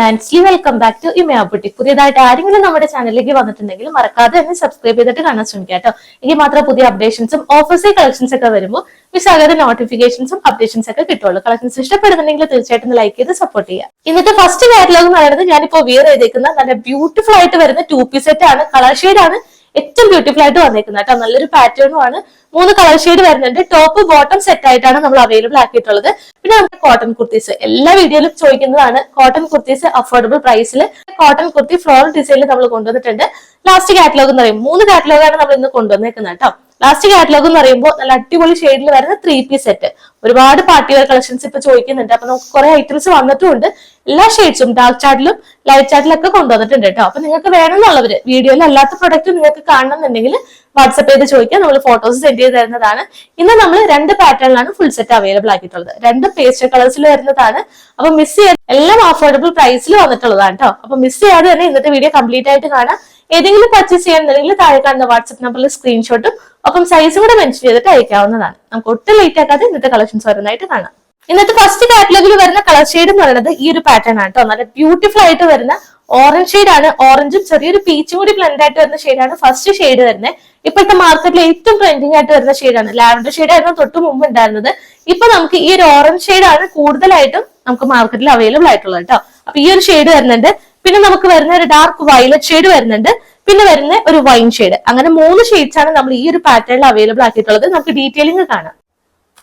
ഞാൻ welcome back to ഇമയ beauty പുതിയതായിട്ട് ആരെങ്കിലും നമ്മുടെ ചാനലിലേക്ക് വന്നിട്ടുണ്ടെങ്കിൽ മറക്കാതെ തന്നെ സബ്സ്ക്രൈബ് ചെയ്തിട്ട് കാണാൻ ശ്രമിക്കുക കേട്ടോ. എനിക്ക് മാത്രം പുതിയ അപ്ഡേഷൻസും ഓഫേഴ്സ് കളക്ഷൻസ് ഒക്കെ വരുമ്പോൾ മിസ് ആകാതെ നോട്ടിഫിക്കേഷൻസും അപ്ഡേഷൻസ് ഒക്കെ കിട്ടുള്ളൂ കളക്ഷൻസ് ഇഷ്ടപ്പെടുന്നുണ്ടെങ്കിൽ തീർച്ചയായിട്ടും ലൈക്ക് ചെയ്ത് സപ്പോർട്ട് ചെയ്യുക. ഇന്നത്തെ ഫസ്റ്റ് കാറ്റലോഗ് എന്ന് പറയുന്നത് ഞാനിപ്പോ വിയർ ചെയ്തേക്കുന്ന നല്ല ബ്യൂട്ടിഫുൾ ആയിട്ട് വരുന്ന ടൂ പീസ് സെറ്റ് ആണ്. കളർ ഷെയ്ഡ് ആണ്. ഏറ്റവും ബ്യൂട്ടിഫുൾ ആയിട്ട് വന്നേക്കുന്നത് കേട്ടോ. നല്ലൊരു പാറ്റേണും ആണ്. മൂന്ന് കളർ ഷെയ്ഡ് വരുന്നുണ്ട്. ടോപ്പ് ബോട്ടം സെറ്റ് ആയിട്ടാണ് നമ്മൾ അവൈലബിൾ ആക്കിയിട്ടുള്ളത്. പിന്നെ നമുക്ക് കോട്ടൺ കുർത്തീസ് എല്ലാ വീഡിയോയിലും ചോദിക്കുന്നതാണ് കോട്ടൺ കുർത്തീസ് അഫോർഡബിൾ പ്രൈസിൽ കോട്ടൺ കുർത്തി ഫ്ലോറൽ ഡിസൈനിൽ നമ്മൾ കൊണ്ടുവന്നിട്ടുണ്ട്. ലാസ്റ്റ് കാറ്റലോഗ് എന്ന് പറയും. മൂന്ന് കാറ്റലോഗാണ് നമ്മൾ ഇന്ന് കൊണ്ടുവന്നേക്കുന്നത് കേട്ടോ. ലാസ്റ്റ് കാറ്റലോഗ് എന്ന് പറയുമ്പോൾ നല്ല അടിപൊളി ഷെയ്ഡിൽ വരുന്ന ത്രീ പീസ് സെറ്റ് ഒരുപാട് പാർട്ടി വെയർ കളക്ഷൻസ് ഇപ്പൊ ചോദിക്കുന്നുണ്ട്. അപ്പൊ നമുക്ക് കുറെ ഐറ്റംസ് വന്നിട്ടുണ്ട്. എല്ലാ ഷെയ്ഡ്സും ഡാർക്ക് ചാർട്ടിലും ലൈറ്റ് ചാർട്ടിലും ഒക്കെ കൊണ്ടുവന്നിട്ടുണ്ട് കേട്ടോ. അപ്പൊ നിങ്ങൾക്ക് വേണമെന്നുള്ളവര് വീഡിയോയിൽ അല്ലാത്ത പ്രൊഡക്റ്റ് നിങ്ങൾക്ക് കാണണമെന്നുണ്ടെങ്കിൽ വാട്സപ്പ് ചെയ്ത് ചോദിക്കാം നമ്മൾ ഫോട്ടോസ് സെൻഡ് ചെയ്ത് തരുന്നതാണ്. ഇന്ന് നമ്മൾ രണ്ട് പാറ്റേണിലാണ് ഫുൾ സെറ്റ് അവൈലബിൾ ആക്കിയിട്ടുള്ളത്. രണ്ട് പേസ്റ്റൽ കളേഴ്സിൽ വരുന്നതാണ്. അപ്പൊ മിസ് ചെയ്യാൻ എല്ലാം അഫോർഡബിൾ പ്രൈസിൽ വന്നിട്ടുള്ളതാണ് കേട്ടോ. അപ്പൊ മിസ് ചെയ്യാതെ തന്നെ ഇന്നത്തെ വീഡിയോ കംപ്ലീറ്റ് ആയിട്ട് കാണാം. ഏതെങ്കിലും പർച്ചേസ് ചെയ്യാൻ താഴെ കാണുന്ന വാട്സ്ആപ്പ് നമ്പറിൽ സ്ക്രീൻഷോട്ടും ഒപ്പം സൈസും കൂടെ മെൻഷൻ ചെയ്തിട്ട് അയക്കാവുന്നതാണ്. നമുക്ക് ഒട്ടും ലേറ്റ് ആക്കാതെ ഇന്നത്തെ കളക്ഷൻസ് വരുന്നതായിട്ട് കാണാം. ഇന്നത്തെ ഫസ്റ്റ് കാറ്റലോഗിൽ വരുന്ന കളർ ഷെയ്ഡ് എന്ന് പറയുന്നത് ഈ ഒരു പാറ്റേൺ ആണ് കേട്ടോ നല്ല ബ്യൂട്ടിഫുൾ ആയിട്ട് വരുന്ന ഓറഞ്ച് ഷെയ്ഡ് ആണ്. ഓറഞ്ചും ചെറിയൊരു പീച്ചും കൂടി ബ്ലെൻഡ് ആയിട്ട് വരുന്ന ഷെയ്ഡാണ് ഫസ്റ്റ് ഷെയ്ഡ് വരുന്നത്. ഇപ്പോഴത്തെ മാർക്കറ്റിൽ ഏറ്റവും ട്രെൻഡിങ് ആയിട്ട് വരുന്ന ഷെയ്ഡാണ് ലാവൻഡർ ഷെയ്ഡ് ആയിരുന്നു തൊട്ട് മുമ്പ് ഉണ്ടായിരുന്നത്. ഇപ്പൊ നമുക്ക് ഈ ഒരു ഓറഞ്ച് ഷെയ്ഡ് ആണ് കൂടുതലായിട്ടും നമുക്ക് മാർക്കറ്റിൽ അവൈലബിൾ ആയിട്ടുള്ളത് കേട്ടോ അപ്പൊ ഈ ഒരു ഷെയ്ഡ് വരുന്നുണ്ട്. പിന്നെ നമുക്ക് വരുന്ന ഒരു ഡാർക്ക് വയലറ്റ് ഷെയ്ഡ് വരുന്നുണ്ട്. പിന്നെ വരുന്ന ഒരു വൈൻ ഷെയ്ഡ് അങ്ങനെ മൂന്ന് ഷെയ്ഡ്സ് ആണ് നമ്മൾ ഈ ഒരു പാറ്റേണിൽ അവൈലബിൾ ആക്കിയിട്ടുള്ളത്. നമുക്ക് ഡീറ്റെയിലിംഗ് കാണാം.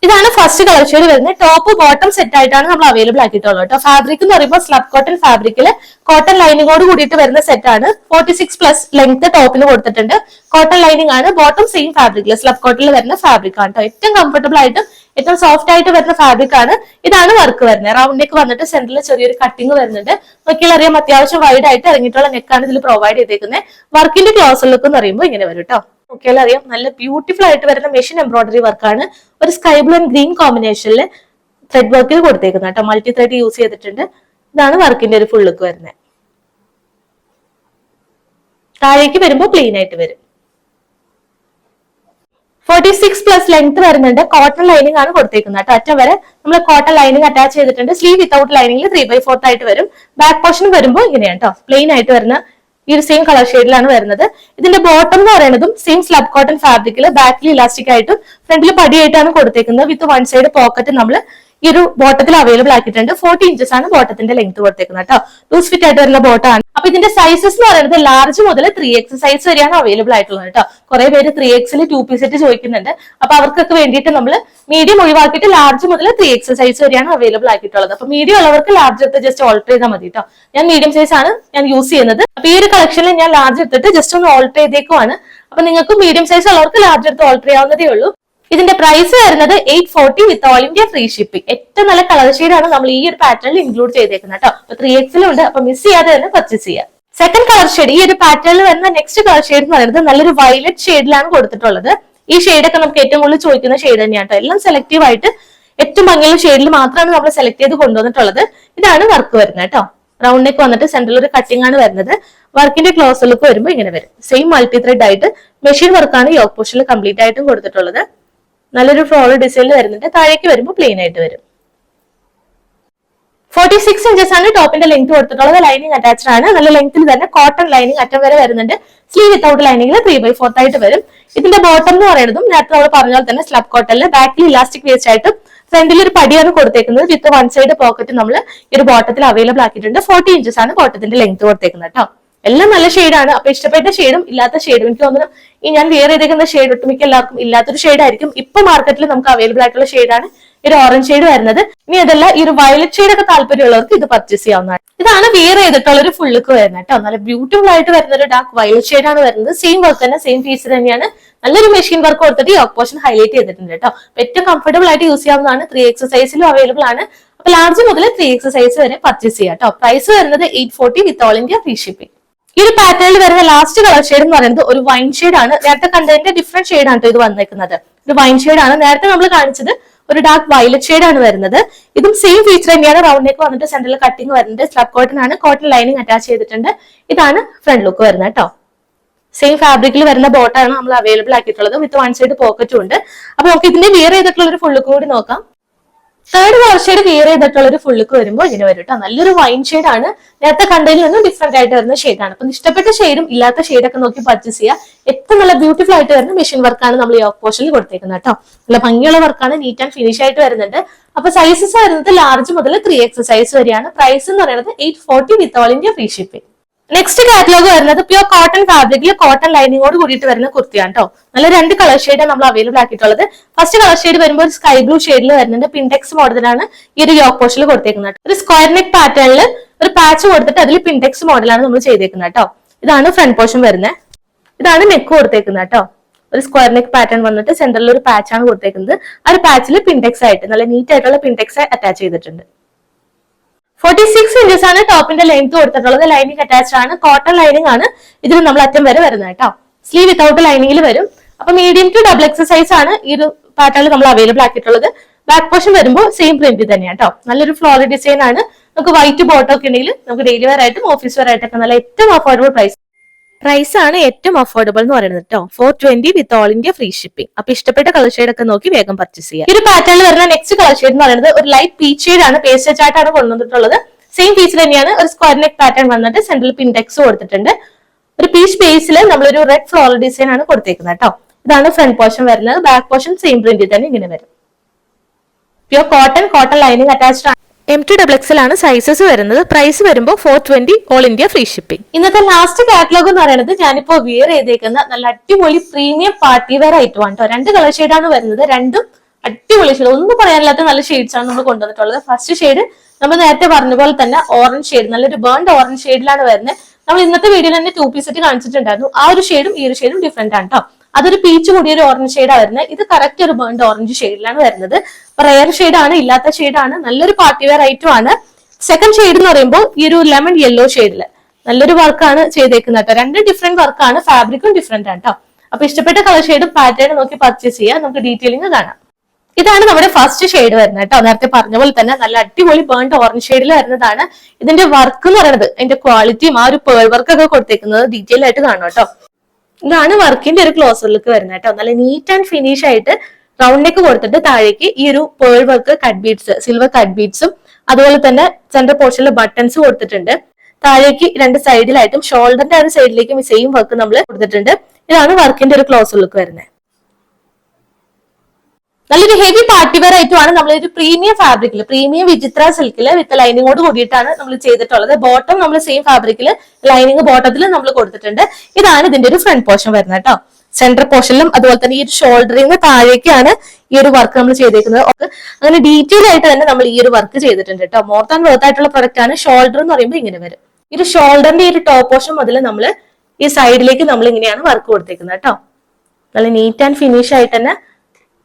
ഇതാണ് ഫസ്റ്റ് കളർ ഷെയ്ഡ് വരുന്നത്. ടോപ്പ് ബോട്ടം സെറ്റ് ആയിട്ടാണ് നമ്മൾ അവൈലബിൾ ആക്കിയിട്ടുള്ളത് കേട്ടോ. ഫാബ്രിക് എന്ന് പറയുമ്പോൾ സ്ലബ് കോട്ടൺ ഫാബ്രിക്കിൽ കോട്ടൺ ലൈനിങ്ങോട് കൂടിയിട്ട് വരുന്ന സെറ്റ് ആണ്. ഫോർട്ടി സിക്സ് പ്ലസ് ലെങ്ത് ടോപ്പിന് കൊടുത്തിട്ടുണ്ട്. കോട്ടൺ ലൈനിങ് ആണ്. ബോട്ടം സെയിം ഫാബ്രിക്കിൽ സ്ലബ് കോട്ടണിൽ വരുന്ന ഫാബ്രിക് ആണ് കേട്ടോ. ഏറ്റവും കംഫർട്ടബിൾ ആയിട്ടും ഏറ്റവും സോഫ്റ്റ് ആയിട്ട് വരുന്ന ഫാബ്രിക് ആണ്. ഇതാണ് വർക്ക് വരുന്നത്. റൗണ്ട് നെക്ക് വന്നിട്ട് സെന്ററിൽ ചെറിയൊരു കട്ടിങ് വരുന്നുണ്ട്. നോക്കിയാൽ അറിയാം അത്യാവശ്യം വൈഡ് ആയിട്ട് ഇറങ്ങിയിട്ടുള്ള നെക്കാണ് ഇതിൽ പ്രൊവൈഡ് ചെയ്തേക്കുന്നത്. വർക്കിന്റെ ക്ലോസ് ലുക്ക് എന്ന് പറയുമ്പോൾ ഇങ്ങനെ വരും കേട്ടോ നോക്കിയാൽ അറിയാം നല്ല ബ്യൂട്ടിഫുൾ ആയിട്ട് വരുന്ന മെഷീൻ എംബ്രോയിഡറി വർക്കാണ് ഒരു സ്കൈ ബ്ലൂ ആൻഡ് ഗ്രീൻ കോമ്പിനേഷനിൽ ത്രെഡ് വർക്കിൽ കൊടുത്തേക്കുന്നത് കേട്ടോ മൾട്ടി ത്രെഡ് യൂസ് ചെയ്തിട്ടുണ്ട്. ഇതാണ് വർക്കിന്റെ ഒരു ഫുൾ ലുക്ക് വരുന്നത്. താഴേക്ക് വരുമ്പോൾ പ്ലെയിൻ ആയിട്ട് വരും. ഫോർട്ടി സിക്സ് പ്ലസ് ലെങ്ത് വരുന്നുണ്ട്. കോട്ടൺ ലൈനിങ് ആണ് കൊടുത്തേക്കുന്നത് കേട്ടോ. അറ്റം വരെ നമ്മൾ കോട്ടൺ ലൈനിങ് അറ്റാച്ച് ചെയ്തിട്ടുണ്ട്. സ്ലീവ് വിത്തൗട്ട് ലൈനിങ്ങിൽ ത്രീ ബൈ ഫോർത്ത് ആയിട്ട് വരും. ബാക്ക് പോർഷൻ വരുമ്പോൾ ഇങ്ങനെയാണ് കേട്ടോ. പ്ലെയിൻ ആയിട്ട് വരുന്ന ഈ ഒരു സെയിം കളർ ഷെയ്ഡിലാണ് വരുന്നത്. ഇതിന്റെ ബോട്ടം എന്ന് പറയുന്നതും സെയിം സ്ലബ് കോട്ടൺ ഫാബ്രിക്കിൽ ബാക്കിൽ ഇലാസ്റ്റിക് ആയിട്ടും ഫ്രണ്ടിൽ പടിയായിട്ടാണ് കൊടുത്തേക്കുന്നത്. വിത്ത് വൺ സൈഡ് പോക്കറ്റ് നമ്മൾ ഈ ഒരു ബോട്ടത്തിൽ അവൈലബിൾ ആക്കിയിട്ടുണ്ട്. ഫോർട്ടി ഇഞ്ചസ് ആണ് ബോട്ടത്തിന്റെ ലെങ്ത് കൊടുത്തേക്കുന്നത് കേട്ടോ. ലൂസ് ഫിറ്റ് ആയിട്ട് വരുന്ന ബോട്ടാണ് അപ്പൊ ഇതിന്റെ സൈസസ് എന്ന് പറയുന്നത് ലാർജ് മുതൽ ത്രീ എക്സ് സൈസ് വരെയാണ് അവൈലബിൾ ആയിട്ടുള്ളത് കേട്ടോ. കുറെ പേര് ത്രീ എക്സിൽ ടു പീസ് സെറ്റ് ചോദിക്കുന്നുണ്ട്. അപ്പൊ അവർക്കൊക്കെ വേണ്ടിയിട്ട് നമ്മൾ മീഡിയം ഒഴിവാക്കിയിട്ട് ലാർജ് മുതൽ ത്രീ എക്സ് സൈസ് വരെയാണ് അവൈലബിൾ ആക്കിയിട്ടുള്ളത്. അപ്പൊ മീഡിയം ഉള്ളവർക്ക് ലാർജ് എടുത്ത് ജസ്റ്റ് ഓൾട്ടർ ചെയ്താൽ മതി കേട്ടോ. ഞാൻ മീഡിയം സൈസ് ആണ് ഞാൻ യൂസ് ചെയ്യുന്നത്. അപ്പൊ ഈ ഒരു കളക്ഷനിൽ ഞാൻ ലാർജ് എടുത്തിട്ട് ജസ്റ്റ് ഒന്ന് ഓൾട്ടർ ചെയ്തേക്കുവാണ്. അപ്പൊ നിങ്ങൾക്ക് മീഡിയം സൈസ് ഉള്ളവർക്ക് ലാർജ് എടുത്ത് ഓൾട്ടർ ചെയ്യാവുന്നതേ ഉള്ളൂ. ഇതിന്റെ പ്രൈസ് വരുന്നത് eight forty with all India free shipping ഏറ്റവും നല്ല കളർ ഷെയ്ഡാണ് നമ്മൾ ഈ ഒരു പാറ്റേണിൽ ഇൻക്ലൂഡ് ചെയ്തേക്കുന്നത് കേട്ടോ അപ്പൊ ത്രീ എക്സിലും ഉണ്ട്. അപ്പൊ മിസ് ചെയ്യാതെ തന്നെ പർച്ചേസ് ചെയ്യാം. സെക്കൻഡ് കളർ ഷെയ്ഡ് ഈ ഒരു പാറ്റേണിൽ വരുന്ന നെക്സ്റ്റ് കളർ ഷെയ്ഡ് എന്ന് പറയുന്നത് നല്ലൊരു വയലറ്റ് ഷെയ്ഡിലാണ് കൊടുത്തിട്ടുള്ളത്. ഈ ഷെയ്ഡൊക്കെ നമുക്ക് ഏറ്റവും കൂടുതൽ ചോദിക്കുന്ന ഷെയ്ഡ് തന്നെയാണ് എല്ലാം സെലക്റ്റീവ് ആയിട്ട് ഏറ്റവും ഭംഗിയുള്ള ഷെയ്ഡിൽ മാത്രമാണ് നമ്മൾ സെലക്ട് ചെയ്ത് കൊണ്ടുവന്നിട്ടുള്ളത്. ഇതാണ് വർക്ക് വരുന്നത് കേട്ടോ റൗണ്ട് നെക്ക് വന്നിട്ട് സെന്ററിൽ ഒരു കട്ടിംഗ് ആണ് വരുന്നത്. വർക്കിന്റെ ക്ലോസ് ലുക്ക് വരുമ്പോൾ ഇങ്ങനെ വരും. സെയിം മൾട്ടി ത്രെഡ് ആയിട്ട് മെഷീൻ വർക്കാണ് യോഗ പോഷനിൽ കംപ്ലീറ്റ് ആയിട്ടും കൊടുത്തിട്ടുള്ളത്. നല്ലൊരു ഫ്ലോറൽ ഡിസൈനിൽ വരുന്നുണ്ട്. താഴേക്ക് വരുമ്പോൾ പ്ലെയിൻ ആയിട്ട് വരും. ഫോർട്ടി സിക്സ് ഇഞ്ചസ് ആണ് ടോപ്പിന്റെ ലെങ്ത് കൊടുത്തിട്ടുള്ളത്. ലൈനിങ് അറ്റാച്ച്ഡ് ആണ്. നല്ല ലെങ്ത്തിൽ തന്നെ കോട്ടൺ ലൈനിങ് അറ്റം വരെ വരുന്നുണ്ട്. സ്ലീവ് വിത്തൗട്ട് ലൈനിങ്ങിൽ ത്രീ ബൈ ഫോർത്ത് ആയിട്ട് വരും. ഇതിന്റെ ബോട്ടം എന്ന് പറയുന്നതും നേരത്തെ നമ്മൾ പറഞ്ഞ പോലെ തന്നെ സ്ലബ് കോട്ടണിൽ ബാക്കിൽ ഇലാസ്റ്റിക് വേസ്റ്റ് ആയിട്ടും ഫ്രണ്ടിൽ ഒരു പടിയാണ് കൊടുത്തേക്കുന്നത്. വിത്ത് വൺ സൈഡ് പോക്കറ്റ് നമ്മൾ ഈ ഒരു ബോട്ടത്തിൽ അവൈലബിൾ ആക്കിയിട്ടുണ്ട്. ഫോർട്ടി ഇഞ്ചസ് ആണ് ബോട്ടത്തിന്റെ ലെങ്ത് കൊടുത്തേക്കുന്നത് കേട്ടോ എല്ലാം നല്ല ഷെയ്ഡാണ് അപ്പൊ ഇഷ്ടപ്പെട്ട ഷെയ്ഡും ഇല്ലാത്ത ഷെയ്ഡും എനിക്ക് തോന്നുന്നു ഈ ഞാൻ വേറെ ചെയ്തേക്കുന്ന ഷെയ്ഡ് ഒട്ടുമിക്ക എല്ലാവർക്കും ഇല്ലാത്തൊരു ഷെയ്ഡ് ആയിരിക്കും. ഇപ്പൊ മാർക്കറ്റിൽ നമുക്ക് അവൈലബിൾ ആയിട്ടുള്ള ഷെയ്ഡാണ് ഒരു ഓറഞ്ച് ഷെയ്ഡ് വരുന്നത്. ഇനി അതല്ല ഈ ഒരു വയലറ്റ് ഷെയ്ഡ് ഒക്കെ താല്പര്യമുള്ളവർക്ക് ഇത് പർച്ചേസ് ചെയ്യാവുന്നതാണ്. ഇതാണ് വേറെ ചെയ്തിട്ടുള്ള ഒരു ഫുൾ ലുക്ക് വരുന്നത് കേട്ടോ. നല്ല ബ്യൂട്ടിഫുൾ ആയിട്ട് വരുന്ന ഒരു ഡാർക്ക് വയലറ്റ് ഷെയ്ഡ് ആണ് വരുന്നത്. സെയിം വർക്ക് തന്നെ സെയിം ഫീസ് തന്നെയാണ്. നല്ലൊരു മെഷീൻ വർക്ക് കൊടുത്തിട്ട് ഈ ഓപ്പോഷൻ ഹൈലൈറ്റ് ചെയ്തിട്ടുണ്ട് കേട്ടോ. ഏറ്റവും കംഫർട്ടബിൾ ആയിട്ട് യൂസ് ചെയ്യാവുന്നതാണ്. ത്രീ എക്സസൈസിലും അവൈലബിൾ ആണ്. അപ്പൊ ലാർജ് മുതൽ ത്രീ എക്സസൈസ് വരെ പർച്ചേസ് ചെയ്യാം കേട്ടോ. പ്രൈസ് വരുന്നത് eight forty with all India free shipping ഈ ഒരു പാറ്റേണിൽ വരുന്ന ലാസ്റ്റ് കളർ ഷെയ്ഡ് എന്ന് പറയുന്നത് ഒരു വൈൻ ഷെയ്ഡ് ആണ്. നേരത്തെ കണ്ടതിന്റെ ഡിഫറെന്റ് ഷെയ്ഡ് ആണ് ഇത് വന്നേക്കുന്നത്. ഒരു വൈൻ ഷെയ്ഡ് ആണ്. നേരത്തെ നമ്മൾ കാണിച്ചത് ഒരു ഡാർക്ക് വയലറ്റ് ഷെയ്ഡ് ആണ് വരുന്നത്. ഇതും സെയിം ഫീച്ചർ തന്നെയാണ് റൗണ്ട് നെക്ക് വന്നിട്ട് സെന്ററിൽ കട്ടിങ് വരുന്നുണ്ട് സ്ലബ് കോട്ടൺ ആണ്. കോട്ടൺ ലൈനിങ് അറ്റാച്ച് ചെയ്തിട്ടുണ്ട്. ഇതാണ് ഫ്രണ്ട് ലുക്ക് വരുന്നത് കേട്ടോ സെയിം ഫാബ്രിക്കിൽ വരുന്ന ബോട്ടാണ് നമ്മൾ അവൈലബിൾ ആക്കിയിട്ടുള്ളത്. വിത്ത് വൺ സൈഡ് പോക്കറ്റും ഉണ്ട്. അപ്പൊ നമുക്ക് ഇതിന്റെ വിയർ ചെയ്തിട്ടുള്ള ഒരു ഫുൾ ലുക്ക് കൂടി നോക്കാം. തേർഡ് കളർ ഷെയ്ഡ് ചെയ്തിട്ടുള്ള ഒരു ഫുള്ളിക്ക് വരുമ്പോൾ ഇങ്ങനെ വരും കേട്ടോ നല്ലൊരു വൈൻ ഷെയ്ഡ് ആണ്. നേരത്തെ കണ്ടതിൽ നിന്നും ഡിഫറെന്റ് ആയിട്ട് വരുന്ന ഷെയ്ഡാണ് അപ്പൊ ഇഷ്ടപ്പെട്ട ഷെയ്ഡും ഇല്ലാത്ത ഷെയ്ഡൊക്കെ നോക്കി പർച്ചേസ് ചെയ്യുക ഏറ്റവും നല്ല ബ്യൂട്ടിഫുൾ ആയിട്ട് വരുന്ന മെഷീൻ വർക്കാണ് നമ്മൾ ഈ പോർഷനിൽ കൊടുത്തേക്കുന്നത് കേട്ടോ നല്ല ഭംഗിയുള്ള വർക്കാണ് നീറ്റ് ആൻഡ് ഫിനിഷ് ആയിട്ട് വരുന്നുണ്ട്. അപ്പൊ സൈസസ് വരുന്നത് ലാർജ് മുതൽ ത്രീ എക്സ് സൈസ് വരെയാണ്. പ്രൈസ് എന്ന് പറയുന്നത് eight forty with all India free shipping next catalogue വരുന്നത് പ്യൂർ കോട്ടൺ ഫാബ്രിക്കിൽ കോട്ടൺ ലൈനിങ്ങോട് കൂടിയിട്ട് വരുന്ന കുർത്തിയാണ് കേട്ടോ നല്ല രണ്ട് കളർ ഷെയ്ഡ് നമ്മൾ അവൈലബിൾ ആക്കിയിട്ടുള്ളത്. ഫസ്റ്റ് കളർ ഷെയ്ഡ് വരുമ്പോൾ ഒരു സ്കൈ ബ്ലൂ ഷെയ്ഡിൽ വരുന്നുണ്ട് പിൻടെക്സ് മോഡലാണ് ഈ ഒരു യോക്ക് പോസ്റ്റിൽ കൊടുത്തേക്കുന്നത് ഒരു സ്ക്വയർ നെക്ക് പാറ്റേണിൽ ഒരു പാച്ച് കൊടുത്തിട്ട് അതിൽ പിൻടെക്സ് മോഡലാണ് നമ്മൾ ചെയ്തേക്കുന്നത് കേട്ടോ ഇതാണ് ഫ്രണ്ട് പോർഷൻ വരുന്നത്. ഇതാണ് നെക്ക് കൊടുത്തേക്കുന്നത് കേട്ടോ ഒരു സ്ക്വയർ നെക്ക് പാറ്റേൺ വന്നിട്ട് സെന്ററിൽ ഒരു പാച്ചാണ് കൊടുത്തേക്കുന്നത്. ആ ഒരു പാച്ചിൽ പിൻടെക്സ് ആയിട്ട് നല്ല നീറ്റ് ആയിട്ടുള്ള പിൻടെക്സ് അറ്റാച്ച് ചെയ്തിട്ടുണ്ട്. ഫോർട്ടി സിക്സ് ഇഞ്ചസ് ആണ് ടോപ്പിന്റെ ലെങ്ത് കൊടുത്തിട്ടുള്ളത്. ലൈനിങ് അറ്റാച്ച്ഡ് ആണ്. കോട്ടൺ ലൈനിങ് ആണ് ഇതിൽ നമ്മൾ അറ്റം വരെ വരുന്നത് കേട്ടോ. സ്ലീവ് വിത്തൗട്ട് ലൈനിങ്ങിൽ വരും. അപ്പൊ മീഡിയം ടു ഡബിൾ എക്സസൈസ് ആണ് ഈ ഒരു പാറ്റേണിൽ നമ്മൾ അവൈലബിൾ ആക്കിയിട്ടുള്ളത്. ബാക്ക് പോർഷൻ വരുമ്പോൾ സെയിം പ്രിന്റ് തന്നെയാണ് കേട്ടോ. നല്ലൊരു ഫ്ലോറൽ ഡിസൈൻ ആണ്. നമുക്ക് വൈറ്റ് ബോട്ടോ ഒക്കെ ഉണ്ടെങ്കിൽ നമുക്ക് ഡെയിലി വെയർ ആയിട്ടും ഓഫീസ് വെയർ ആയിട്ടൊക്കെ നല്ല ഏറ്റവും അഫോർഡബിൾ പ്രൈസ് പ്രൈസ് ആണ് ഏറ്റവും അഫോർഡബിൾ എന്ന് പറയുന്നത് കേട്ടോ four twenty with all India free shipping അപ്പൊ ഇഷ്ടപ്പെട്ട കളർ ഷെയ്ഡ് ഒക്കെ നോക്കി വേഗം പർച്ചേസ് ചെയ്യാം. ഈ ഒരു പാറ്റേണിൽ വരുന്ന നെക്സ്റ്റ് കളർ ഷെയ്ഡ് എന്ന് പറയുന്നത് ഒരു ലൈറ്റ് പീച്ച് ഷെയ്ഡ് ആണ്. പേസ്റ്റ് ആയിട്ടാണ് കൊണ്ടുവന്നിട്ടുള്ളത്. സെയിം ഫീച്ചർ തന്നെയാണ് ഒരു സ്ക്വയർ നെക്ക് പാറ്റേൺ വന്നിട്ട് സെൻട്രൽ പിൻഡെക്സ് കൊടുത്തിട്ടുണ്ട്. ഒരു പീച്ച് ബേസിൽ നമ്മളൊരു റെഡ് ഫ്ലോറൽ ഡിസൈൻ ആണ് കൊടുത്തേക്കുന്നത് കേട്ടോ ഇതാണ് ഫ്രണ്ട് പോർഷൻ വരുന്നത്. ബാക്ക് പോർഷൻ സെയിം പ്രിന്റിൽ തന്നെ ഇങ്ങനെ വരും. Pure cotton cotton lining attached ആണ്. എം ടു ഡബിൾ ആണ് സൈസസ് വരുന്നത്. പ്രൈസ് വരുമ്പോൾ four twenty all India free shipping ഇന്നത്തെ ലാസ്റ്റ് കാറ്റലോഗ് എന്ന് പറയുന്നത് ഞാനിപ്പോ വിയർ ചെയ്തേക്കുന്ന നല്ല അടിപൊളി പ്രീമിയം പാർട്ടി വെയർ ആയിട്ട് കേട്ടോ രണ്ട് കളർ ഷെയ്ഡാണ് വരുന്നത്. രണ്ടും അടിപൊളി ഷെയ്ഡ് ഒന്നും പറയാനില്ലാത്ത നല്ല ഷെയ്ഡ്സ് ആണ് നമ്മൾ കൊണ്ടുവന്നിട്ടുള്ളത്. ഫസ്റ്റ് ഷെയ്ഡ് നമ്മൾ നേരത്തെ പറഞ്ഞ പോലെ തന്നെ ഓറഞ്ച് ഷെയ്ഡ് നല്ലൊരു ബേൺഡ് ഓറഞ്ച് ഷെയ്ഡിലാണ് വരുന്നത്. നമ്മൾ ഇന്നത്തെ വീഡിയോയിൽ തന്നെ ടൂ പീസ് സെറ്റ് കാണിച്ചിട്ടുണ്ടായിരുന്നു. ആ ഒരു ഷെയ്ഡും ഈ ഒരു ഷെയ്ഡും ഡിഫറെന്റ് ആണ് കേട്ടോ അതൊരു പീച്ച് കൂടിയ ഒരു ഓറഞ്ച് ഷെയ്ഡാണ് വരുന്നത്. ഇത് കറക്റ്റ് ഒരു ബേൺഡ് ഓറഞ്ച് ഷെയ്ഡിലാണ് വരുന്നത്. റയർ ഷെയ്ഡാണ് ഇല്ലാത്ത ഷെയ്ഡാണ് നല്ലൊരു പാർട്ടി വെയർ ഐറ്റം ആണ്. സെക്കൻഡ് ഷെയ്ഡ് എന്ന് പറയുമ്പോൾ ഈ ഒരു ലെമൺ യെല്ലോ ഷെയ്ഡിൽ നല്ലൊരു വർക്കാണ് ചെയ്തേക്കുന്നത് കേട്ടോ. രണ്ട് ഡിഫറെന്റ് വർക്കാണ് ഫാബ്രിക്കും ഡിഫറെന്റ് ആണ് കേട്ടോ അപ്പൊ ഇഷ്ടപ്പെട്ട കളർ ഷെയ്ഡും പാറ്റേൺ നോക്കി പർച്ചേസ് ചെയ്യാം നമുക്ക് ഡീറ്റെയിലിംഗ് കാണാം. ഇതാണ് നമ്മുടെ ഫസ്റ്റ് ഷെയ്ഡ് വരുന്നത് കേട്ടോ നേരത്തെ പറഞ്ഞ പോലെ തന്നെ നല്ല അടിപൊളി ബേൺഡ് ഓറഞ്ച് ഷെയ്ഡിൽ വരുന്നതാണ്. ഇതിന്റെ വർക്ക് എന്ന് പറയുന്നത് അതിന്റെ ക്വാളിറ്റിയും ആ ഒരു പേൾ വർക്ക് ഒക്കെ കൊടുത്തേക്കുന്നത് ഡീറ്റെയിൽ ആയിട്ട് കാണും കേട്ടോ ഇതാണ് വർക്കിന്റെ ഒരു ക്ലോസർ ലുക്ക് വരുന്നത് കേട്ടോ. നല്ല നീറ്റ് ആൻഡ് ഫിനിഷ് ആയിട്ട് റൗണ്ട് നെക്ക് കൊടുത്തിട്ട് താഴേക്ക് ഈ ഒരു pearl work cut beads silver cut ബീഡ്സും അതുപോലെ തന്നെ സെന്റർ പോർഷനിൽ ബട്ടൺസ് കൊടുത്തിട്ടുണ്ട്. താഴേക്ക് രണ്ട് സൈഡിലായിട്ടും ഷോൾഡറിന്റെ ആ ഒരു സൈഡിലേക്കും സെയിം വർക്ക് നമ്മൾ കൊടുത്തിട്ടുണ്ട്. ഇതാണ് വർക്കിന്റെ ഒരു ക്ലോസർ ലുക്ക് വരുന്നത്. നല്ലൊരു ഹെവി പാർട്ടി വെയർ ആയിട്ടുമാണ് നമ്മൾ ഒരു പ്രീമിയം ഫാബ്രിക്കിൽ പ്രീമിയം വിചിത്ര സിൽക്കിൽ വിത്ത് ലൈനിങ്ങോട് കൂടിയിട്ടാണ് നമ്മൾ ചെയ്തിട്ടുള്ളത്. ബോട്ടം നമ്മൾ സെയിം ഫാബ്രിക്കിൽ ലൈനിങ് ബോട്ടത്തിൽ നമ്മൾ കൊടുത്തിട്ടുണ്ട്. ഇതാണ് ഇതിന്റെ ഒരു ഫ്രണ്ട് പോർഷൻ വരുന്നത് കേട്ടോ. സെന്റർ പോർഷനിലും അതുപോലെ തന്നെ ഈ ഒരു ഷോൾഡറിന് താഴേക്കാണ് ഈ ഒരു വർക്ക് നമ്മൾ ചെയ്തേക്കുന്നത്. അങ്ങനെ ഡീറ്റെയിൽ ആയിട്ട് തന്നെ നമ്മൾ ഈ ഒരു വർക്ക് ചെയ്തിട്ടുണ്ട് കേട്ടോ. മോർ ദാൻ വർത്ത് ആയിട്ടുള്ള പ്രൊഡക്റ്റ് ആണ്. ഷോൾഡർ എന്ന് പറയുമ്പോൾ ഇങ്ങനെ വരും. ഈ ഒരു ഷോൾഡറിന്റെ ഈ ഒരു ടോപ്പ് പോർഷൻ മുതൽ നമ്മൾ ഈ സൈഡിലേക്ക് നമ്മൾ ഇങ്ങനെയാണ് വർക്ക് കൊടുത്തേക്കുന്നത് കേട്ടോ. നല്ല നീറ്റ് ആൻഡ് ഫിനിഷ് ആയിട്ട് തന്നെ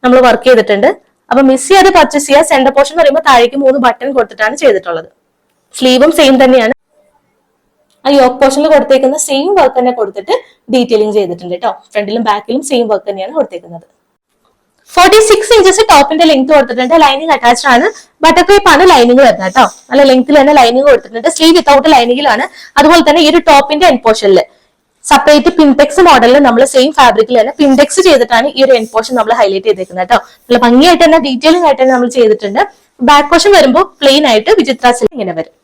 നമ്മൾ വർക്ക് ചെയ്തിട്ടുണ്ട്. അപ്പൊ മിസ് ചെയ്യാതെ പർച്ചേസ് ചെയ്യുക സെന്റർ പോർഷൻ എന്ന് പറയുമ്പോൾ താഴേക്ക് മൂന്ന് ബട്ടൺ കൊടുത്തിട്ടാണ് ചെയ്തിട്ടുള്ളത്. സ്ലീവും സെയിം തന്നെയാണ്. ആ യോക്ക് പോർഷനിൽ കൊടുത്തേക്കുന്ന സെയിം വർക്ക് തന്നെ കൊടുത്തിട്ട് ഡീറ്റെയിലിംഗ് ചെയ്തിട്ടുണ്ട് കേട്ടോ ഫ്രണ്ടിലും ബാക്കിലും സെയിം വർക്ക് തന്നെയാണ് കൊടുത്തേക്കുന്നത്. ഫോർട്ടി സിക്സ് ഇഞ്ചസ് ടോപ്പിന്റെ ലെങ്ത് കൊടുത്തിട്ടുണ്ട്. ലൈനിങ് അറ്റാച്ച്ഡ് ആണ്. ബട്ടർ ക്രേപ്പ് ആണ് ലൈനിങ് വരുന്നത് കേട്ടോ നല്ല ലെങ്ത്തിൽ തന്നെ ലൈനിങ് കൊടുത്തിട്ടുണ്ട്. സ്ലീവ് വിത്തൗട്ട് ലൈനിങ്ങിലാണ് അതുപോലെ തന്നെ ഈ ഒരു ടോപ്പിന്റെ എൻ പോർഷനിൽ സെപ്പറേറ്റ് പിൻടെക്സ് മോഡലിൽ നമ്മൾ സെയിം ഫാബ്രിക്കിൽ തന്നെ പിൻടെക്സ് ചെയ്തിട്ടാണ് ഈ ഒരു എൻ പോർഷൻ നമ്മൾ ഹൈലൈറ്റ് ചെയ്തേക്കുന്നത് കേട്ടോ നല്ല ഭംഗിയായിട്ട് തന്നെ ഡീറ്റെയിലിംഗ് ആയിട്ട് തന്നെ നമ്മൾ ചെയ്തിട്ടുണ്ട്. ബാക്ക് പോർഷൻ വരുമ്പോൾ പ്ലെയിൻ ആയിട്ട് വിചിത്ര സിൽക്ക് ഇങ്ങനെ വരും.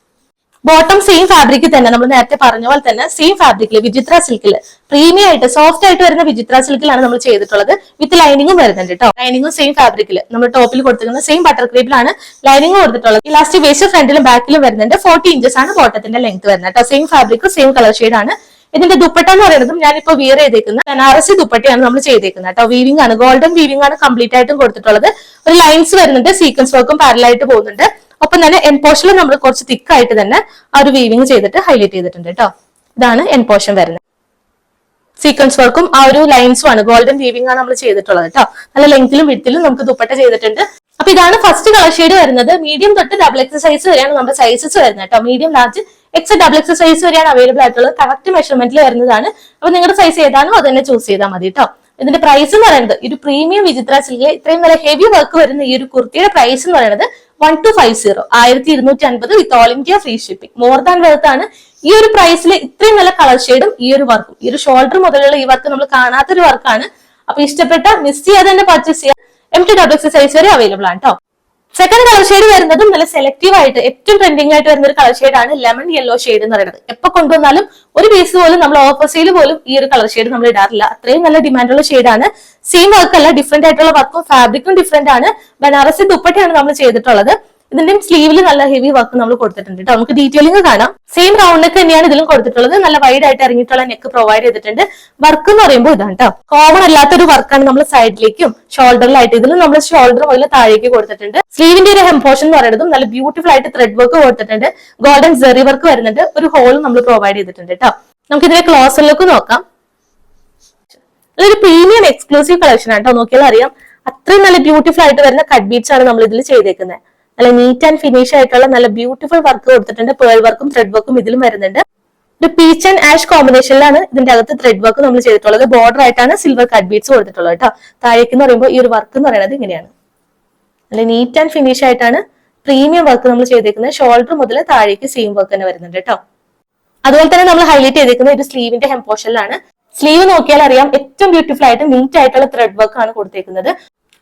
ബോട്ടം സെയിം ഫാബ്രിക്കിൽ തന്നെ നമ്മൾ നേരത്തെ പറഞ്ഞ പോലെ തന്നെ സെയിം ഫാബ്രിക്കിൽ വിചിത്ര സിൽക്കിൽ പ്രീമിയം ആയിട്ട് സോഫ്റ്റ് ആയിട്ട് വരുന്ന വിചിത്ര സിൽക്കിലാണ് നമ്മൾ ചെയ്തിട്ടുള്ളത്. വിത്ത് ലൈനിങ്ങും വരുന്നുണ്ട് കേട്ടോ ലൈനിങ്ങും സെയിം ഫാബ്രിക്കിൽ നമ്മൾ ടോപ്പിൽ കൊടുത്തിരിക്കുന്ന സെയിം ബട്ടർ ക്രീപ്പിലാണ് ലൈനിങ് കൊടുത്തിട്ടുള്ളത്. ഇലാസ്റ്റിക് വേസ്റ്റ് ഫ്രണ്ടിലും ബാക്കിലും വരുന്നുണ്ട്. ഫോർട്ടി ഇഞ്ചസ് ആണ് ബോട്ടത്തിന്റെ ലെങ്ത് വരുന്നത് കേട്ടോ സെയിം ഫാബ്രിക്കും സെയിം കളർ ആണ് ഇതിന്റെ ദുപ്പട്ട എന്ന് പറയുന്നതും ഞാനിപ്പോ വിയർ ചെയ്തേക്കുന്ന ബനാറസി ദുപ്പട്ടയാണ് നമ്മൾ ചെയ്തേക്കുന്നത് കേട്ടോ. വീവിംഗ് ആണ്. ഗോൾഡൻ വീവിംഗ് ആണ് കംപ്ലീറ്റ് ആയിട്ടും കൊടുത്തിട്ടുള്ളത്. ഒരു ലൈൻസ് വരുന്നുണ്ട്. സീക്വൻസ് വർക്കും പാരലായിട്ട് പോകുന്നുണ്ട്. ഒപ്പം തന്നെ എൻ നമ്മൾ കുറച്ച് തിക്ക് ആയിട്ട് തന്നെ ആ ഒരു വീവിംഗ് ചെയ്തിട്ട് ഹൈലൈറ്റ് ചെയ്തിട്ടുണ്ട് കേട്ടോ. ഇതാണ് എൻ പോർഷൻ വരുന്നത് സീക്വൻസ് വർക്കും ആ ഒരു ലൈൻസും ആണ്. ഗോൾഡൻ വീവിംഗ് ആണ് നമ്മൾ ചെയ്തിട്ടുള്ളത് കേട്ടോ. നല്ല ലെങ്ത്തിലും വിട്ടിലും നമുക്ക് ദുപ്പട്ട ചെയ്തിട്ടുണ്ട്. അപ്പൊ ഇതാണ് ഫസ്റ്റ് കളർ ഷെയ്ഡ് വരുന്നത്. മീഡിയം തൊട്ട് ഡബിൾ എക്സ് സൈസ് വരെയാണ് നമ്മുടെ സൈസസ് വരുന്നത് കേട്ടോ. Medium large X double X size വരെയാണ് അവൈലബിൾ ആയിട്ടുള്ളത്. കറക്റ്റ് മെഷർമെന്റിൽ വരുന്നതാണ്. അപ്പൊ നിങ്ങളുടെ സൈസ് ഏതാണോ അത് തന്നെ ചൂസ് ചെയ്താൽ മതി കേട്ടോ ഇതിന്റെ പ്രൈസ് എന്ന് പറയുന്നത് ഒരു പ്രീമിയം വിചിത്ര സിലിയെ ഇത്രയും നല്ല ഹെവി വർക്ക് വരുന്ന ഈ ഒരു കുർത്തിയുടെ പ്രൈസ് എന്ന് പറയുന്നത് വൺ ടു ഫൈവ് സീറോ ആയിരത്തി ഇരുന്നൂറ്റി അൻപത് with all India free shipping more than worth ആണ്. ഈ ഒരു പ്രൈസിൽ ഇത്രയും നല്ല കളർ ഷെയ്ഡും ഈ ഒരു വർക്കും ഈ ഒരു ഷോൾഡർ മുതലുള്ള ഈ വർക്ക് നമ്മൾ കാണാത്തൊരു വർക്കാണ് അപ്പൊ ഇഷ്ടപ്പെട്ട മിസ് ചെയ്യാതെ തന്നെ പർച്ചേസ് ചെയ്യാം. M to double X size വരെ അവൈലബിൾ ആണ് കേട്ടോ സെക്കൻഡ് കളർ ഷെയ്ഡ് വരുന്നതും നല്ല സെലക്റ്റീവ് ആയിട്ട് ഏറ്റവും ട്രെൻഡിങ് ആയിട്ട് വരുന്ന ഒരു കളർ ഷെയ്ഡാണ് ലെമൺ യെല്ലോ ഷെയ്ഡ് എന്ന് പറയുന്നത്. എപ്പൊ കൊണ്ടുവന്നാലും ഒരു പീസ് പോലും നമ്മൾ ഓഫർ സെയിൽ പോലും ഈ ഒരു കളർ ഷെയ്ഡ് നമ്മൾ ഇടാറില്ല. അത്രയും നല്ല ഡിമാൻഡുള്ള ഷെയ്ഡാണ് സെയിം വർക്ക് അല്ല ഡിഫറെന്റ് ആയിട്ടുള്ള വർക്കും ഫാബ്രിക്കും ഡിഫറെന്റ് ആണ്. ബനാറസി ദുപ്പട്ടയാണ് നമ്മൾ ചെയ്തിട്ടുള്ളത്. ഇതിന്റെയും സ്ലീവിൽ നല്ല ഹെവി വർക്ക് നമ്മൾ കൊടുത്തിട്ടുണ്ട് കേട്ടോ നമുക്ക് ഡീറ്റെയിലിംഗ് കാണാം. സെയിം റൗണ്ട് നെക്ക് തന്നെയാണ് ഇതിലും കൊടുത്തിട്ടുള്ളത്. നല്ല വൈഡ് ആയിട്ട് ഇറങ്ങിയിട്ടുള്ള നെക്ക് പ്രൊവൈഡ് ചെയ്തിട്ടുണ്ട്. വർക്ക് എന്ന് പറയുമ്പോൾ ഇതാണ് കേട്ടോ കോമൺ അല്ലാത്തൊരു വർക്കാണ് നമ്മൾ സൈഡിലേക്കും ഷോൾഡറിലായിട്ട് ഇതിലും നമ്മൾ ഷോൾഡർ മുതൽ താഴേക്ക് കൊടുത്തിട്ടുണ്ട്. സ്ലീവിന്റെ ഒരു ഹെംപോഷൻ എന്ന് പറയുന്നതും നല്ല ബ്യൂട്ടിഫുൾ ആയിട്ട് ത്രെഡ് വർക്ക് കൊടുത്തിട്ടുണ്ട്. ഗോൾഡൻ ജെറി വർക്ക് വരുന്നുണ്ട്. ഒരു ഹോളും നമ്മൾ പ്രൊവൈഡ് ചെയ്തിട്ടുണ്ട് കേട്ടോ നമുക്ക് ഇതിന്റെ ക്ലോസർ ലുക്ക് നോക്കാം. ഇതൊരു പ്രീമിയം എക്സ്ക്ലൂസീവ് കളക്ഷൻ ആണ് കേട്ടോ നോക്കിയാൽ അറിയാം അത്രയും നല്ല ബ്യൂട്ടിഫുൾ ആയിട്ട് വരുന്ന കട്ട് ബീറ്റ്സ് ആണ് നമ്മൾ ഇതിൽ ചെയ്തേക്കുന്നത് നല്ല നീറ്റ് ആൻഡ് ഫിനിഷ് ആയിട്ടുള്ള നല്ല ബ്യൂട്ടിഫുൾ വർക്ക് കൊടുത്തിട്ടുണ്ട്. പേൾ വർക്കും ത്രെഡ് വർക്കും ഇതിലും വരുന്നുണ്ട്. ഒരു പീച്ച് ആൻഡ് ആഷ് കോമ്പിനേഷനിലാണ് ഇതിന്റെ അകത്ത് ത്രെഡ് വർക്ക് നമ്മൾ ചെയ്തിട്ടുള്ളത്. ബോർഡർ ആയിട്ടാണ് സിൽവർ കട്ട് ബീഡ്സ് കൊടുത്തിട്ടുള്ളത് കേട്ടോ താഴേക്ക് എന്ന് പറയുമ്പോൾ ഈ ഒരു വർക്ക് എന്ന് പറയുന്നത് ഇങ്ങനെയാണ്. നല്ല നീറ്റ് ആൻഡ് ഫിനിഷ് ആയിട്ടാണ് പ്രീമിയം വർക്ക് നമ്മൾ ചെയ്തേക്കുന്നത്. ഷോൾഡർ മുതൽ താഴേക്ക് സെയിം വർക്ക് തന്നെ വരുന്നുണ്ട് കേട്ടോ അതുപോലെ തന്നെ നമ്മൾ ഹൈലൈറ്റ് ചെയ്തേക്കുന്നത് ഒരു സ്ലീവിന്റെ ഹെം പോർഷനിലാണ് സ്ലീവ് നോക്കിയാൽ അറിയാം ഏറ്റവും ബ്യൂട്ടിഫുൾ ആയിട്ട് നീറ്റ് ആയിട്ടുള്ള ത്രെഡ് വർക്ക് ആണ് കൊടുത്തേക്കുന്നത്.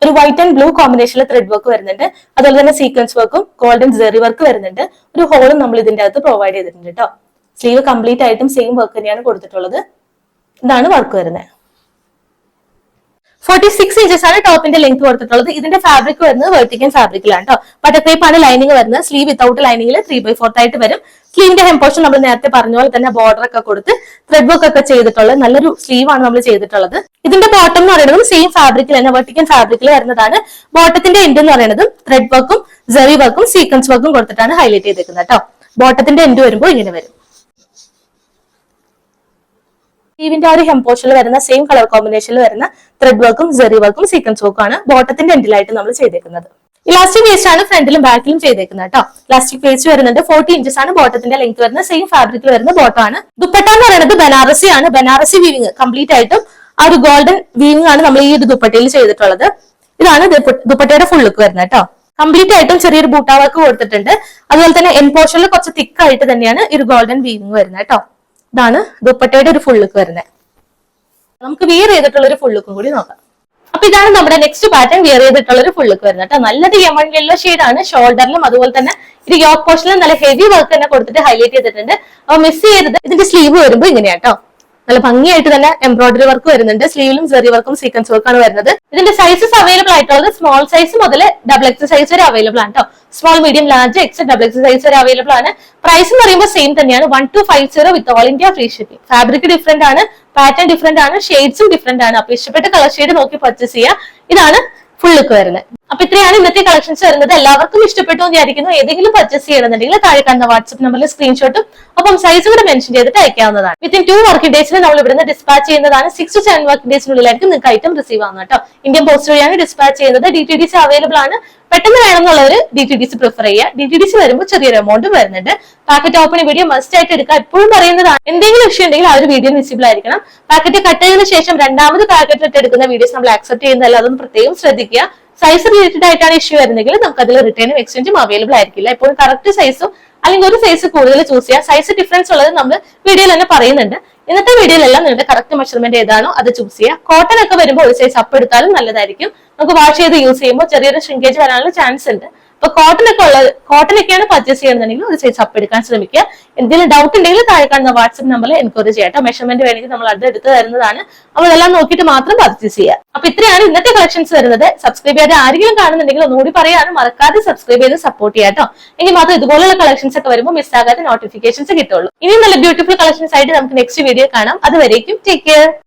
ഒരു വൈറ്റ് ആൻഡ് ബ്ലൂ കോമ്പിനേഷനിൽ ത്രെഡ് വർക്ക് വരുന്നുണ്ട്. അതുപോലെ തന്നെ സീക്വൻസ് വർക്കും ഗോൾഡൻ ജെറി വർക്ക് വരുന്നുണ്ട്. ഒരു ഹോളും നമ്മൾ ഇതിന്റെ അകത്ത് പ്രൊവൈഡ് ചെയ്തിട്ടുണ്ട് കേട്ടോ സ്ലീവ് കംപ്ലീറ്റ് ആയിട്ടും സെയിം വർക്ക് തന്നെയാണ് കൊടുത്തിട്ടുള്ളത്. ഇതാണ് വർക്ക് വരുന്നത്. ഫോർട്ടി സിക്സ് ഇഞ്ചസ് ആണ് ടോപ്പിന്റെ ലെങ്ത് കൊടുത്തിട്ടുള്ളത്. ഇതിന്റെ ഫാബ്രിക് വരുന്നത് വെർട്ടിക്കൻ ഫാബ്രിക്കിലാണ് കേട്ടോ ആണ് ലൈനിങ് വരുന്നത്. സ്ലീവ് വിത്തൗട്ട് ലൈനിങ്ങിൽ ത്രീ ബൈ ഫോർത്ത് ആയിട്ട് വരും. സ്ലീവിന്റെ ഹെം പോർഷൻ നമ്മൾ നേരത്തെ പറഞ്ഞ പോലെ തന്നെ ബോർഡർ ഒക്കെ കൊടുത്ത് ത്രെഡ് വർക്ക് ഒക്കെ ചെയ്തിട്ടുള്ള നല്ലൊരു സ്ലീവ് ആണ് നമ്മൾ ചെയ്തിട്ടുള്ളത്. ഇതിന്റെ ബോട്ടം എന്ന് പറയുന്നത് സെയിം ഫാബ്രിക്കിൽ തന്നെ വെർട്ടിക്കൽ ഫാബ്രിക്കിൽ വരുന്നതാണ്. ബോട്ടത്തിന്റെ എൻഡ് എന്ന് പറയുന്നത് ത്രെഡ് വർക്കും ജെറി വർക്കും സീക്വൻസ് വർക്കും കൊടുത്തിട്ടാണ് ഹൈലൈറ്റ് ചെയ്തേക്കുന്നത് കേട്ടോ. ബോട്ടത്തിന്റെ എൻഡ് വരുമ്പോൾ ഇങ്ങനെ വരും. സ്ലീവിന്റെ ആ ഒരു ഹെം പോർഷനിൽ വരുന്ന സെയിം കളർ കോമ്പിനേഷനിൽ വരുന്ന ത്രെഡ് വർക്കും ജെറി വർക്കും സീക്വൻസ് വർക്കും ആണ് ബോട്ടത്തിന്റെ എൻഡിലായിട്ട് നമ്മൾ ചെയ്തേക്കുന്നത്. ഇലാസ്റ്റിക് വേസ്റ്റ് ആണ് ഫ്രണ്ടിലും ബാക്കിലും ചെയ്തേക്കുന്നത് കേട്ടോ ഇലാസ്റ്റിക് വേസ്റ്റ് വരുന്നുണ്ട് ഫോർട്ടി ഇഞ്ചസ് ആണ് ബോട്ടത്തിന്റെ ലെങ്ത് വരുന്നത് സെയിം ഫാബ്രിക്കിൽ വരുന്ന ബോട്ടം ആണ്. ദുപ്പട്ട എന്ന് പറയുന്നത് ബനാറസി ആണ്. ബനാറസി വീവിങ് കംപ്ലീറ്റ് ആയിട്ടും ആ ഒരു ഗോൾഡൻ വീവിങ് ആണ് നമ്മൾ ഈ ഒരു ദുപ്പട്ടയിൽ ചെയ്തിട്ടുള്ളത്. ഇതാണ് ദുപ്പട്ടയുടെ ഫുൾ ലുക്ക് വരുന്നത് കേട്ടോ കംപ്ലീറ്റ് ആയിട്ടും ചെറിയൊരു ബൂട്ടാ വർക്ക് കൊടുത്തിട്ടുണ്ട്. അതുപോലെ തന്നെ എൻ പോർഷനിൽ കുറച്ച് തിക്ക് ആയിട്ട് തന്നെയാണ് ഈ ഒരു ഗോൾഡൻ വീവിങ് വരുന്നത് കേട്ടോ ഇതാണ് ദുപ്പട്ടയുടെ ഒരു ഫുൾ ലുക്ക് വരുന്നത്. നമുക്ക് വിയർ ചെയ്തിട്ടുള്ള ഒരു ഫുൾ ലുക്കും കൂടി നോക്കാം. അപ്പൊ ഇതാണ് നമ്മുടെ നെക്സ്റ്റ് പാറ്റേൺ വെയർ ചെയ്തിട്ടുള്ള ഒരു ഫുള്ളുക്ക് വരുന്നത് കേട്ടോ. നല്ലത് യമൺ യെല്ലോ ആണ്. ഷോൾഡറിലും അതുപോലെ തന്നെ ഇത് യോക്ക് പോർഷനിലും നല്ല ഹെവി വർക്ക് തന്നെ കൊടുത്തിട്ട് ഹൈലൈറ്റ് ചെയ്തിട്ടുണ്ട്. അപ്പൊ മിസ് ചെയ്യരുത്. ഇതിന്റെ സ്ലീവ് വരുമ്പോൾ ഇങ്ങനെയാട്ടോ നല്ല ഭംഗിയായിട്ട് തന്നെ എംബ്രോയിഡറി വർക്ക് വരുന്നുണ്ട്. സ്ലീവിലും ചെറിയ വർക്കും സീക്വൻസ് വർക്കാണ് വരുന്നത്. ഇതിന്റെ സൈസസ് അവൈലബിൾ ആയിട്ടുള്ളത് സ്മോൾ സൈസ് മുതൽ ഡബിൾ എക്സ് സൈസ് വരെ അവൈലബിൾ ആണ് കേട്ടോ small medium large X double X size വരെ അവൈലബിൾ ആണ്. പ്രൈസ് എന്ന് പറയുമ്പോൾ സെയിം തന്നെയാണ്. One two five zero with all India free shipping fabric different ആണ് പാറ്റേൺ ഡിഫറെന്റ് ആണ് ഷെയ്ഡ്സും ഡിഫറെന്റ് ആണ്. അപ്പൊ ഇഷ്ടപ്പെട്ട കളർ ഷെയ്ഡ് നോക്കി പർച്ചേസ് ചെയ്യുക. ഇതാണ് ഫുൾ ലുക്ക് വരുന്നത്. അപ്പൊ ഇത്രയാണ് ഇന്നത്തെ കളക്ഷൻസ് വരുന്നത്. എല്ലാവർക്കും ഇഷ്ടപ്പെട്ടു എന്ന് വിചാരിക്കുന്നു. ഏതെങ്കിലും പർച്ചേസ് ചെയ്യണമെന്നുണ്ടെങ്കിൽ താഴെ കാണുന്ന വാട്സ്ആപ്പ് നമ്പറിൽ സ്ക്രീൻഷോട്ടും അപ്പം സൈസ് കൂടെ മെൻഷൻ ചെയ്തിട്ട് അയക്കാവുന്നതാണ്. വിത്തിൻ ടു വർക്കിംഗ് ഡേയ്സിൽ നമ്മൾ ഇവിടുന്ന് ഡിസ്പാച്ച് ചെയ്യുന്നതാണ്. സിക്സ് ടു സെവൻ വർക്കിംഗ് ഡേയ്സിനുള്ളിലായിരിക്കും നിങ്ങൾക്ക് ഐറ്റം റിസീവ് ആവുന്നത് കേട്ടോ. ഇന്ത്യൻ പോസ്റ്റ് വഴിയാണ് ഡിസ്പാച്ച് ചെയ്യുന്നത്. D T D C available ആണ്. പെട്ടെന്ന് വേണമെന്നുള്ളവർ D T D C prefer ചെയ്യുക. ഡി ടി ഡി സി വരുമ്പോൾ ചെറിയൊരു എമൗണ്ട് വരുന്നുണ്ട്. പാക്കറ്റ് ഓപ്പൺ വീഡിയോ മസ്റ്റ് ആയിട്ട് എടുക്കുക. എപ്പോഴും പറയുന്നതാണ്. എന്തെങ്കിലും ഇഷ്യൂ ഉണ്ടെങ്കിൽ ആ ഒരു വീഡിയോ വിസിബിൾ ആയിരിക്കണം. പാക്കറ്റ് കട്ട് ചെയ്തതിനു ശേഷം രണ്ടാമത് പാക്കറ്റ് ഇട്ട് എടുക്കുന്ന വീഡിയോസ് നമ്മൾ ആക്സെപ്റ്റ് ചെയ്യുന്നതല്ല. അതൊന്ന് പ്രത്യേകം ശ്രദ്ധിക്കുക. സൈസ് റിലേറ്റഡ് ആയിട്ടാണ് ഇഷ്യൂ വരുന്നെങ്കിൽ നമുക്ക് അതിൽ റിട്ടേണും എക്സ്ചേഞ്ചും അവൈലബിൾ ആയിരിക്കില്ല. എപ്പോഴും കറക്റ്റ് സൈസും അല്ലെങ്കിൽ ഒരു സൈസ് കൂടുതൽ ചൂസ് ചെയ്യാം. സൈസ് ഡിഫറൻസ് ഉള്ളത് നമ്മൾ വീഡിയോയിൽ തന്നെ പറയുന്നുണ്ട്. ഇന്നത്തെ വീഡിയോയിലെല്ലാം നിങ്ങളുടെ കറക്റ്റ് മെഷർമെന്റ് ഏതാണോ അത് ചൂസ് ചെയ്യുക. കോട്ടൺ ഒക്കെ വരുമ്പോൾ ഒരു സൈസ് അപ്പ് എടുത്താലും നല്ലതായിരിക്കും. നമുക്ക് വാഷ് ചെയ്ത് യൂസ് ചെയ്യുമ്പോൾ ചെറിയൊരു ഷ്രിങ്കേജ് വരാനുള്ള ചാൻസ് ഉണ്ട്. ഒക്കെ ഉള്ളത് കോട്ടൺ ഒക്കെയാണ് പർച്ചേസ് ചെയ്യണമെന്നുണ്ടെങ്കിൽ ഒരു സൈസ് അപ്പ് എടുക്കാൻ ശ്രമിക്കുക. എന്തെങ്കിലും ഡൗട്ട് ഉണ്ടെങ്കിൽ താഴെ കാണുന്ന വാട്സ്ആപ്പ് നമ്പറിൽ എൻക്വയറി ചെയ്യാം മെഷർമെന്റ് വേണമെങ്കിൽ നമ്മൾ അത് എടുത്ത് തരുന്നതാണ്. അപ്പോൾ അതെല്ലാം നോക്കിയിട്ട് മാത്രം പർച്ചേസ് ചെയ്യുക. അപ്പൊ ഇത്രയാണ് ഇന്നത്തെ കളക്ഷൻസ് വരുന്നത്. സബ്സ്ക്രൈബ് ചെയ്യാതെ ആരെങ്കിലും കാണുന്നുണ്ടെങ്കിൽ ഒന്നുകൂടി പറയാനും മറക്കാതെ സബ്സ്ക്രൈബ് ചെയ്ത് സപ്പോർട്ട് ചെയ്യാം കേട്ടോ. എങ്കിൽ മാത്രം ഇതുപോലുള്ള കളക്ഷൻസ് ഒക്കെ വരുമ്പോൾ മിസ് നോട്ടിഫിക്കേഷൻസ് കിട്ടുള്ളൂ ഇനി നല്ല ബ്യൂട്ടിഫുൾ കളക്ഷൻസ് ആയിട്ട് നമുക്ക് നെക്സ്റ്റ് വീഡിയോ കാണാം. അതുവരേക്കും ടേക്ക് കെയർ